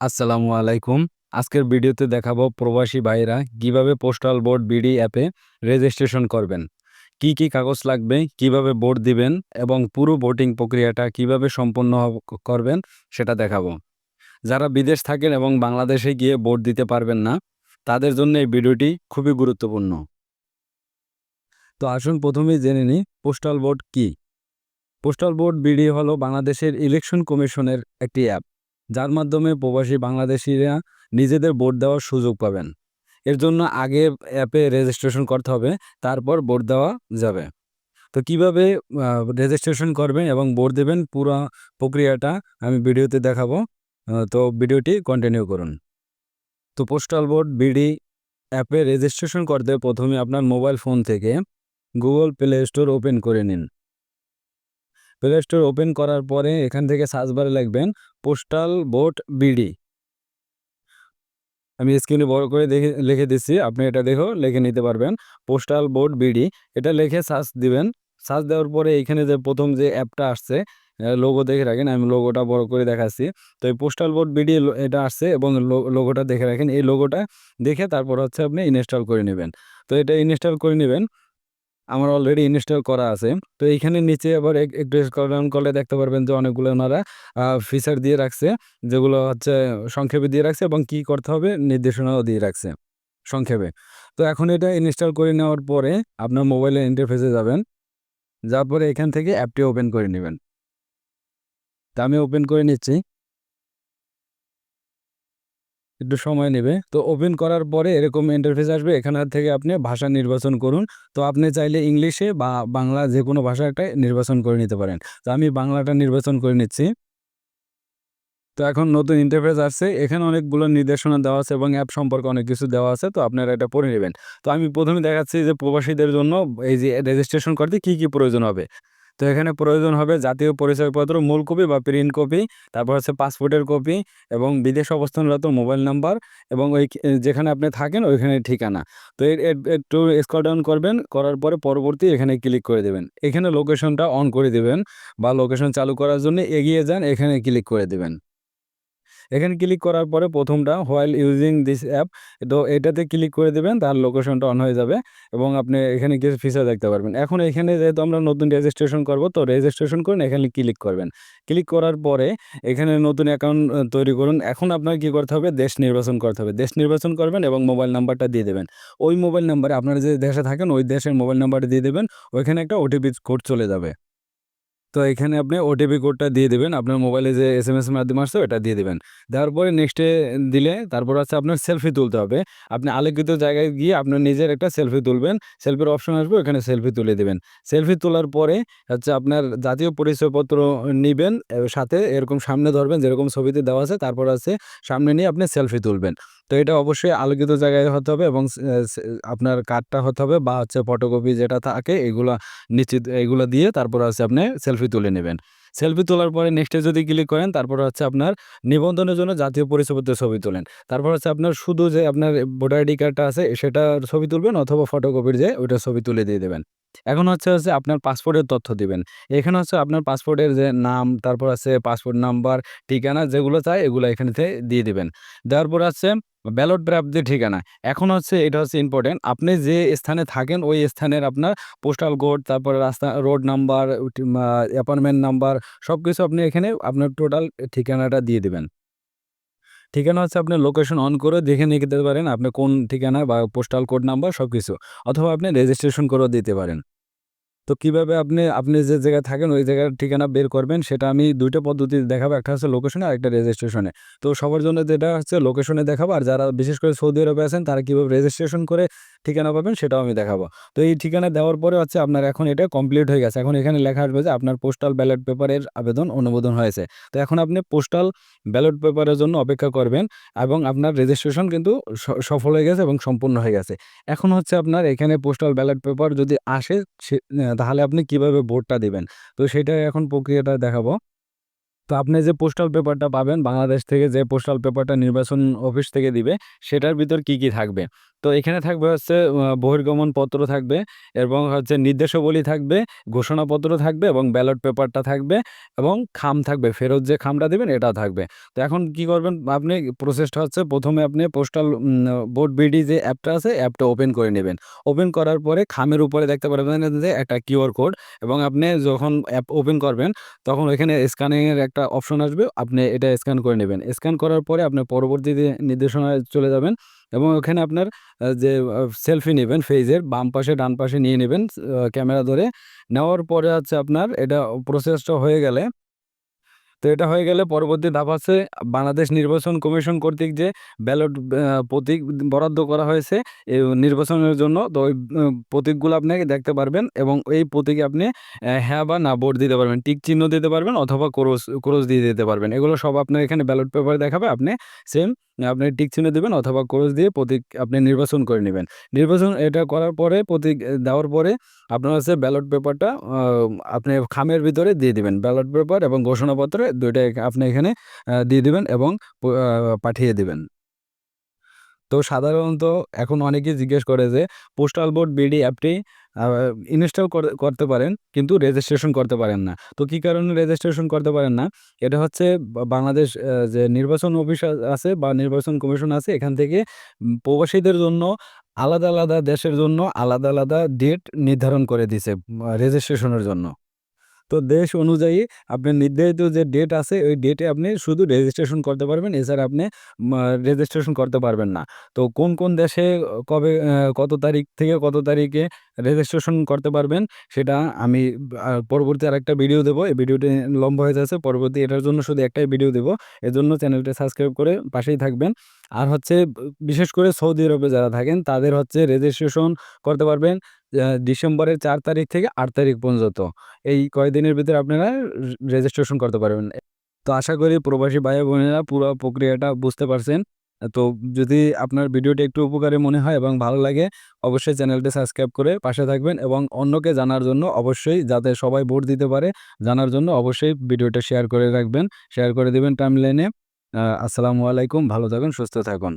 আসসালামু আলাইকুম। আজকের ভিডিওতে দেখাবো প্রবাসী ভাইরা কীভাবে পোস্টাল বোর্ড বিডি অ্যাপে রেজিস্ট্রেশন করবেন। কি, কি কাগজ লাগবে, কীভাবে ভোট দিবেন এবং পুরো ভোটিং প্রক্রিয়াটা কীভাবে সম্পন্ন করবেন সেটা দেখাবো। যারা বিদেশ থাকেন এবং বাংলাদেশে গিয়ে ভোট দিতে পারবেন না, তাদের জন্য এই ভিডিওটি খুবই গুরুত্বপূর্ণ। তো আসুন প্রথমেই জেনে নিই পোস্টাল বোর্ড কি? পোস্টাল বোর্ড বিডি হলো বাংলাদেশের ইলেকশন কমিশনের একটি অ্যাপ। যার মাধ্যমে প্রবাসী বাংলাদেশিরা নিজেদের ভোট দেওয়ার সুযোগ পাবেন। এর জন্য আগে অ্যাপে রেজিস্ট্রেশন করতে হবে, তারপর ভোট দেওয়া যাবে। তো কীভাবে রেজিস্ট্রেশন করবেন এবং ভোট দেবেন পুরো প্রক্রিয়াটা আমি ভিডিওতে দেখাবো। তো ভিডিওটি কন্টিনিউ করুন। তো পোস্টাল বোর্ড বিডি অ্যাপে রেজিস্ট্রেশন করতে প্রথমে আপনার মোবাইল ফোন থেকে গুগল প্লে স্টোর ওপেন করে নিন। প্লে স্টোর ওপেন করার পরে এখান থেকে সার্চ বারে লিখবেন পোস্টাল বোট বিডি। আমি স্ক্রিনে বড় করে দেখে, লিখে দিচ্ছি। আপনি এটা দেখেও লিখে নিতে পারবেন। পোস্টাল বোর্ড বিডি, এটা লিখে সার্চ দিবেন। সার্চ দেওয়ার পরে এখানে যে প্রথম যে অ্যাপটা আসছে লোগো দেখে রাখেন। আমি লোগোটা বড় করে দেখাচ্ছি। তো এই পোস্টাল বোর্ড বিডি এটা আসছে এবং লোগোটা দেখে রাখেন। এই লোগোটা দেখে তারপর হচ্ছে আপনি ইনস্টল করে নেবেন তো এটা ইনস্টল করে নিবেন। আমার অলরেডি ইনস্টল করা আছে। তো এইখানে নিচে আবার একটু ডাউন করলে দেখতে পারবেন যে অনেকগুলো ওনারা ফিচার দিয়ে রাখছে। যেগুলো হচ্ছে সংক্ষেপে দিয়ে রাখছে এবং কি করতে হবে নির্দেশনাও দিয়ে রাখছে সংক্ষেপে। তো এখন এটা ইনস্টল করে নেওয়ার পরে আপনার মোবাইলের ইন্টারফেসে যাবেন। যাওয়ার পরে এখান থেকে অ্যাপটি ওপেন করে নেবেন তা আমি ওপেন করে নিচ্ছি। একটু সময় নেবে। তো ওপেন করার পরে এরকম ইন্টারফেস আসবে। এখান থেকে আপনি ভাষা নির্বাচন করুন। তো আপনি চাইলে ইংলিশে বা বাংলা যেকোনো ভাষা একটাই নির্বাচন করে নিতে পারেন। তো আমি বাংলাটা নির্বাচন করে নিচ্ছি। তো এখন নতুন ইন্টারফেস আসছে। এখানে অনেকগুলো নির্দেশনা দেওয়া আছে এবং অ্যাপ সম্পর্কে অনেক কিছু দেওয়া আছে। তো আপনারা এটা পড়ে নেবেন তো আমি প্রথমে দেখাচ্ছি যে প্রবাসীদের জন্য এই যে রেজিস্ট্রেশন করতে কি, কি প্রয়োজন হবে। তো এখানে প্রয়োজন হবে জাতীয় পরিচয়পত্র মূল কপি বা প্রিন্ট কপি, তারপর হচ্ছে পাসপোর্টের কপি এবং বিদেশ অবস্থানরত মোবাইল নাম্বার এবং ওই যেখানে আপনি থাকেন ওইখানে ঠিকানা। তো একটু স্কল ডাউন করবেন। করার পরে পরবর্তী এখানে ক্লিক করে দেবেন এখানে লোকেশনটা অন করে দেবেন বা লোকেশন চালু করার জন্য এগিয়ে যান এখানে ক্লিক করে দিবেন। এখানে ক্লিক করার পরে প্রথমটা হোয়াইল ইউজিং দিস অ্যাপ তো এটাতে ক্লিক করে দেবেন, তার লোকেশনটা অন হয়ে যাবে এবং আপনি এখানে কিছু ফিচার দেখতে পারবেন। এখন এখানে যেহেতু আমরা নতুন রেজিস্ট্রেশন করব, তো রেজিস্ট্রেশন করুন, এখানে ক্লিক করবেন। ক্লিক করার পরে এখানে নতুন অ্যাকাউন্ট তৈরি করুন। এখন আপনার কি করতে হবে দেশ নির্বাচন করতে হবে। দেশ নির্বাচন করবেন এবং মোবাইল নাম্বারটা দিয়ে দেবেন। ওই মোবাইল নাম্বারে আপনারা যে দেশে থাকেন, ওই দেশের মোবাইল নাম্বারটা দিয়ে দেবেন ওইখানে একটা ওটিপি কোড চলে যাবে। তো এখানে আপনি ওটিপি কোডটা দিয়ে দেবেন আপনার মোবাইলে যে এস এম এর মাধ্যমে আসছে ওটা দিয়ে দেবেন দেওয়ার পরে নেক্সট দিলে তারপর আছে আপনার সেলফি তুলতে হবে। আপনি আলোকিত জায়গায় গিয়ে আপনার নিজের একটা সেলফি তুলবেন। সেলফির অপশন আসবে, ওখানে সেলফি তুলে দেবেন সেলফি তোলার পরে হচ্ছে আপনার জাতীয় পরিচয়পত্র নিবেন। সাথে এরকম সামনে ধরবেন, যেরকম ছবিতে দেওয়া আছে, তারপর আছে সামনে নিয়ে আপনি সেলফি তুলবেন। তো এটা অবশ্যই আলোকিত জায়গায় হতে হবে এবং আপনার কার্ডটা হতে হবে বা হচ্ছে ফটোকপি যেটা থাকে এগুলা নিশ্চিত এগুলা দিয়ে তারপর হচ্ছে আপনি সেলফি তুলে নেবেন। সেলফি তোলার পরে নেক্সট যদি ক্লিক করেন তারপর হচ্ছে আপনার নিবন্ধনের জন্য জাতীয় পরিচয়পত্রের ছবি তোলেন। তারপর হচ্ছে আপনার শুধু যে আপনার ভোটার আইডি কার্ডটা আছে সেটার ছবি তুলবেন অথবা ফটোকপির যে ওইটার ছবি তুলে দিয়ে দেবেন এখন হচ্ছে হচ্ছে আপনার পাসপোর্টের তথ্য দিবেন। এখানে হচ্ছে আপনার পাসপোর্টের যে নাম, তারপর আছে পাসপোর্ট নাম্বার, ঠিকানা যেগুলো চায় এগুলো এখানেতে দিয়ে দিবেন। দেওয়ার পর আছে ব্যালট প্রাপ্তির ঠিকানা। এখন হচ্ছে এটা হচ্ছে ইম্পর্টেন্ট আপনি যে স্থানে থাকেন ওই স্থানের আপনার পোস্টাল কোড, তারপরে রাস্তা রোড নাম্বার, অ্যাপার্টমেন্ট নাম্বার সব কিছু আপনি এখানে আপনার টোটাল ঠিকানাটা দিয়ে দেবেন ঠিকানা হচ্ছে আপনি লোকেশন অন করে দেখে নিতে পারেন আপনি কোন ঠিকানা বা পোস্টাল কোড নাম্বার সব কিছু অথবা আপনি রেজিস্ট্রেশন করেও দিতে পারেন। তো কীভাবে আপনি, আপনি যে জায়গায় থাকেন ওই জায়গার ঠিকানা বের করবেন সেটা আমি দুইটা পদ্ধতি দেখাবো। একটা হচ্ছে লোকেশনে আরেকটা রেজিস্ট্রেশনে। তো সবার জন্য যেটা হচ্ছে লোকেশনে দেখাবো আর যারা বিশেষ করে সৌদি আরবে আছেন তারা কীভাবে রেজিস্ট্রেশন করে ঠিকানা পাবেন সেটাও আমি দেখাবো। তো এই ঠিকানা দেওয়ার পরে হচ্ছে আপনার এখন এটা কমপ্লিট হয়ে গেছে। এখন এখানে লেখা আসবে যে আপনার পোস্টাল ব্যালট পেপারের আবেদন অনুমোদন হয়েছে। তো এখন আপনি পোস্টাল ব্যালট পেপারের জন্য অপেক্ষা করবেন এবং আপনার রেজিস্ট্রেশন কিন্তু সফল হয়ে গেছে এবং সম্পূর্ণ হয়ে গেছে। এখন হচ্ছে আপনার এখানে পোস্টাল ব্যালট পেপার যদি আসে তাহলে আপনি কীভাবে ভোটটা দেবেন তো সেটা এখন প্রক্রিয়াটা দেখাবো। তো আপনি যে পোস্টাল পেপারটা পাবেন, বাংলাদেশ থেকে যে পোস্টাল পেপারটা নির্বাচন অফিস থেকে দিবে, সেটার ভিতর কি কি থাকবে? তো এখানে থাকবে হচ্ছে বহির্গমন পত্র থাকবে এবং হচ্ছে নির্দেশাবলী থাকবে, ঘোষণাপত্র থাকবে এবং ব্যালট পেপারটা থাকবে এবং খাম থাকবে। ফেরত যে খামটা দেবেন, এটা থাকবে। তো এখন কি করবেন, আপনি প্রসেসটা হচ্ছে প্রথমে আপনি পোস্টাল বোর্ড বিডি যে অ্যাপটা আছে, অ্যাপটা ওপেন করে নেবেন। ওপেন করার পরে খামের উপরে দেখতে পারবেন যে একটা কিউআর কোড এবং আপনি যখন অ্যাপ ওপেন করবেন, তখন ওইখানে স্ক্যানিংয়ের একটা অপশন আসবে, আপনি এটা স্ক্যান করে নেবেন। স্ক্যান করার পরে আপনি পরবর্তী নির্দেশনায় চলে যাবেন এবং ওখানে আপনার যে সেলফি নেবেন ফেজের বাম পাশে, ডান পাশে নিয়ে নেবেন ক্যামেরা ধরে। নেওয়ার পরে হচ্ছে আপনার এটা প্রসেসটা হয়ে গেলে তো এটা হয়ে গেলে পরবর্তী ধাপ আছে, বাংলাদেশ নির্বাচন কমিশন কর্তৃক যে ব্যালট প্রতীক বরাদ্দ করা হয়েছে নির্বাচনের জন্য, তো ওই প্রতীকগুলো আপনাকে দেখতে পারবেন এবং এই প্রতীকে আপনি হ্যাঁ বা না ভোট দিতে পারবেন, টিক চিহ্ন দিতে পারবেন অথবা ক্রোশ ক্রোশ দিয়ে দিতে পারবেন। এগুলো সব আপনার এখানে ব্যালট পেপারে দেখাবে, আপনি সেম, আপনি টিক চিহ্ন দেবেন অথবা ক্রোশ দিয়ে প্রতীক আপনি নির্বাচন করে নেবেন। নির্বাচন এটা করার পরে, প্রতীক দেওয়ার পরে আপনার হচ্ছে ব্যালট পেপারটা আপনি খামের ভিতরে দিয়ে দিবেন, ব্যালট পেপার এবং ঘোষণাপত্রে দুইটা আপনি এখানে দিয়ে দিবেন এবং পাঠিয়ে দিবেন। তো সাধারণত এখন অনেকেই জিজ্ঞেস করে যে পোস্টাল বোর্ড বিডি অ্যাপটি ইনস্টল করতে পারেন কিন্তু রেজিস্ট্রেশন করতে পারেন না। তো কী কারণে রেজিস্ট্রেশন করতে পারেন না? এটা হচ্ছে বাংলাদেশ যে নির্বাচন অফিস আছে বা নির্বাচন কমিশন আছে, এখান থেকে প্রবাসীদের জন্য আলাদা আলাদা দেশের জন্য আলাদা আলাদা ডেট নির্ধারণ করে দিছে রেজিস্ট্রেশনের জন্য। তো দেশ অনুযায়ী আপনার নির্ধারিত যে ডেট আছে, ওই ডেটে আপনি শুধু রেজিস্ট্রেশন করতে পারবেন। এছাড়া আপনি রেজিস্ট্রেশন করতে পারবেন না। তো কোন কোন দেশে কবে কত তারিখ থেকে কত তারিখে রেজিস্ট্রেশন করতে পারবেন, সেটা আমি পরবর্তী আরেকটা ভিডিও দেবো। এই ভিডিওটি লম্বা হয়ে যাচ্ছে, পরবর্তী এটার জন্য শুধু একটাই ভিডিও দেবো। এজন্য চ্যানেলটা সাবস্ক্রাইব করে পাশেই থাকবেন। আর হচ্ছে, বিশেষ করে সৌদি আরবে যারা থাকেন, তাদের হচ্ছে রেজিস্ট্রেশন করতে পারবেন। ডিসেম্বরের চার তারিখ থেকে আট তারিখ পর্যন্ত। এই কয়দিনের ভিতরে আপনারা রেজিস্ট্রেশন করতে পারবেন। তো আশা করি প্রবাসী ভাই বোনেরা পুরো প্রক্রিয়াটা বুঝতে পারছেন। তো যদি আপনার ভিডিওটি একটু উপকারী মনে হয় এবং ভালো লাগে, অবশ্যই চ্যানেলটি সাবস্ক্রাইব করে পাশে থাকবেন এবং অন্যকে জানার জন্য অবশ্যই যাতে সবাই ভোট দিতে পারে, জানার জন্য অবশ্যই ভিডিওটা শেয়ার করে রাখবেন। শেয়ার করে দেবেন টাইম লাইনে আসসালামু আলাইকুম, ভালো থাকুন, সুস্থ থাকুন।